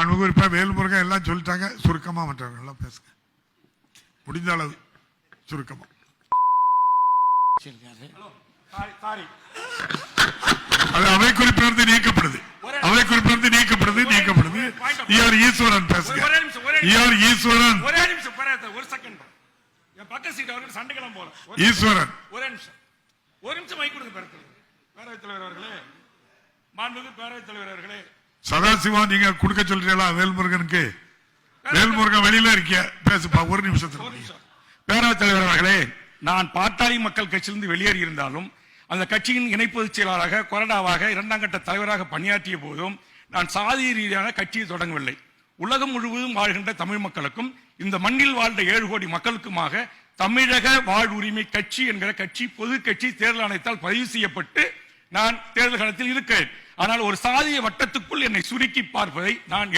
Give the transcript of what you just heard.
அனுகுறிப்பா வேல்முருகன் எல்லாம் சொல்லிட்டாங்க. சுருக்கமா மற்றவங்க எல்லாம் பேசுங்க முடிஞ்ச அளவு சுருக்கமா சாரி சாரி அது அவை குறிப்பிலிருந்து நீக்கப்படுது அவை குறிப்பிலிருந்து நீக்கப்படுது. நீக்கப்படுது ஈஆர் ஈஸ்வரன் பேசுங்க. ஈஆர் ஈஸ்வரன். ஒரே நிமிஷம் ஒரே ஒரு செகண்ட் என் பக்க சீட் அவர்கள் சண்டைக்கெல்லாம் போல. ஒரே- ஈஸ்வரன். ஒரே நிமிஷம். ஒரு நிமிஷம் மைக் கொடுங்க பேரத்தில் பேரவைத் தலைவர் அவர்களே. மாண்புமிகு பேரவைத் தலைவர் அவர்களே. சதாசிவா நீங்க கொடுக்க சொல்றீங்களா? வேல்முருகனுக்கு. வேல்முருகன் வெளியில இருக்கிய. பேசுப்பா ஒரு நிமிஷத்துல. பேரவைத் தலைவர் அவர்களே நான் பாட்டாளி மக்கள் கட்சியிலிருந்து வெளியேறி இருந்தாலும் அந்த கட்சியின் இணை பொதுச் செயலாளராக கொறடாவாக இரண்டாம் கட்ட தலைவராக பணியாற்றிய போதும் நான் சாதி ரீதியான கட்சியை தொடங்கவில்லை. உலகம் முழுவதும் வாழ்கின்ற தமிழ் மக்களுக்கும் இந்த மண்ணில் வாழ்ந்த ஏழு கோடி மக்களுக்குமாக தமிழக வாழ்வுரிமை கட்சி என்கிற கட்சி பொது கட்சி தேர்தல் ஆணையத்தால் பதிவு செய்யப்பட்டு நான் தேர்தல் களத்தில் இருக்கிறேன் ஆனால் ஒரு சாதிய வட்டத்துக்குள் என்னை சுருக்கி பார்ப்பதை நான்